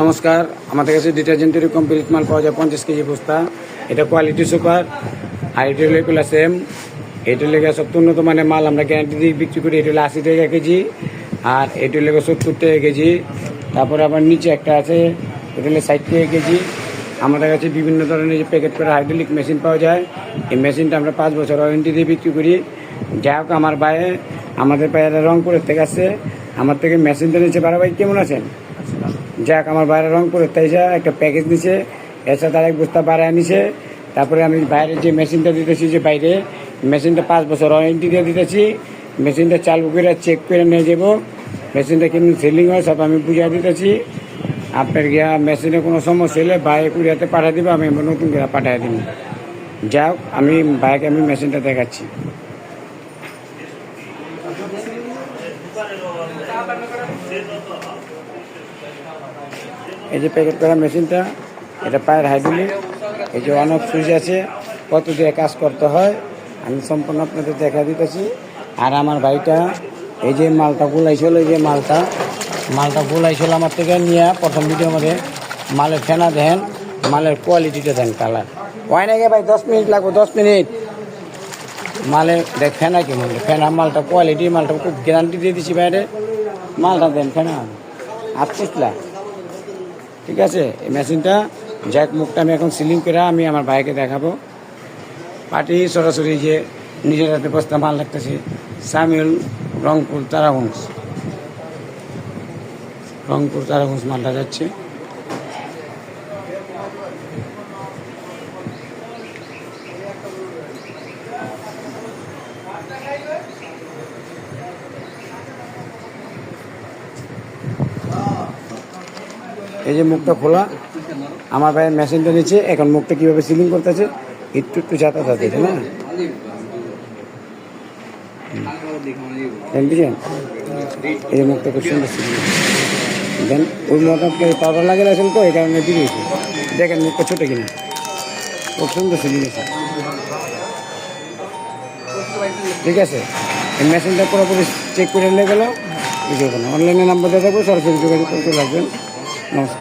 নমস্কার, আমাদের কাছে ডিটারজেন্টের কমপ্লিট মাল পাওয়া যায় পঞ্চাশ কেজি বস্তা। এটা কোয়ালিটি সুপার আর এটা হলো এটা লেগে সব উন্নত মানের মাল, আমরা গ্যারান্টি দিয়ে বিক্রি করি, এটা আশি টাকা কেজি। আর এটা লেগে সত্তর টাকা কেজি। তারপরে আবার নিচে একটা আছে, এটা হলো ষাট টাকা কেজি। আমাদের কাছে বিভিন্ন ধরনের যে প্যাকেট করা হাইড্রোলিক মেশিন পাওয়া যায়। এই মেশিনটা আমরা পাঁচ বছর ওয়ারেন্টি দিয়ে বিক্রি করি। যাই হোক, আমার ভাইয়ে, আমাদের পায়ে রংপুরের থেকে আসছে। আমার থেকে মেশিনটা নিচ্ছে ভাই, কেমন আছেন? যাক, আমার বাইরে রংপুরের তাইসা একটা প্যাকেজ দিছে এসে তার এক বস্তা বাড়ায় নিছে তারপরে আমি বাইরে যে মেশিনটা দিতেছি যে বাইরে, মেশিনটা পাঁচ বছর ওয়ারেন্টি দিয়ে দিতেছি। মেশিনটা চালু করে চেক করে নিয়ে যাব। মেশিনটা কেমন সেলিং হয়, সব আমি বুঝিয়ে দিতেছি। আপনার গিয়া মেশিনে কোনো সমস্যা হলে বাইরে কুড়িয়াতে পাঠিয়ে দিব, আমি নতুন করে পাঠিয়ে দিব। যাক, আমি বাইকে আমি মেশিনটা দেখাচ্ছি। এই যে প্যাকেট করা মেশিনটা, এটা পায়ের হাইড্রোলিক এই যে অন সুইচ আছে, কত দিয়ে কাজ করতে হয়, আমি সম্পূর্ণ আপনাদের দেখা দিতেছি। আর আমার ভাইটা, এই যে মালটা গুলাইছিল এই যে মালটা মালটা গুলাইছিল আমার থেকে নিয়ে প্রথম ভিডিও মধ্যে, মালের ফেনা দেন মালের কোয়ালিটিটা দেন কালার হয় নাকি ভাই, দশ মিনিট লাগবে, দশ মিনিট। মালে দেখ ফেনা কি মাল ফেনা মালটা কোয়ালিটি মালটা খুব গ্যারান্টি দিয়ে দিচ্ছি বাইরে মালটা দেন ফেনা। আটত্রিশ লাখ ঠিক আছে? এই মেশিনটা জ্যাক মুখটা আমি এখন সিলিং করে আমি আমার ভাইকে দেখাবো। পার্টি সরাসরি যে নিজের হাতে বস্তা মাল লাগতেছে সামিউল রংপুর তারাগঞ্জ। রংপুর তারাগঞ্জ মালটা যাচ্ছে। এই যে মুখটা খোলা, আমার ভাইয়ের মেশিনটা নিচ্ছে এখন মুখটা কীভাবে সিলিং করতেছে, একটু একটু যাতা যাতে না? এই যে মুখটা খুব সুন্দর সিলিং দেন লাগে তো এই কারণে দেখেন, মুখটা ছোটো কিনা। খুব সুন্দর আছে। ঠিক আছে? এই মেশিনটা পুরোপুরি চেক করে নিয়ে গেল। অনলাইনে নাম্বার দেবো, সরাসরি যোগাযোগ করতে লাগবেন নমস্কার।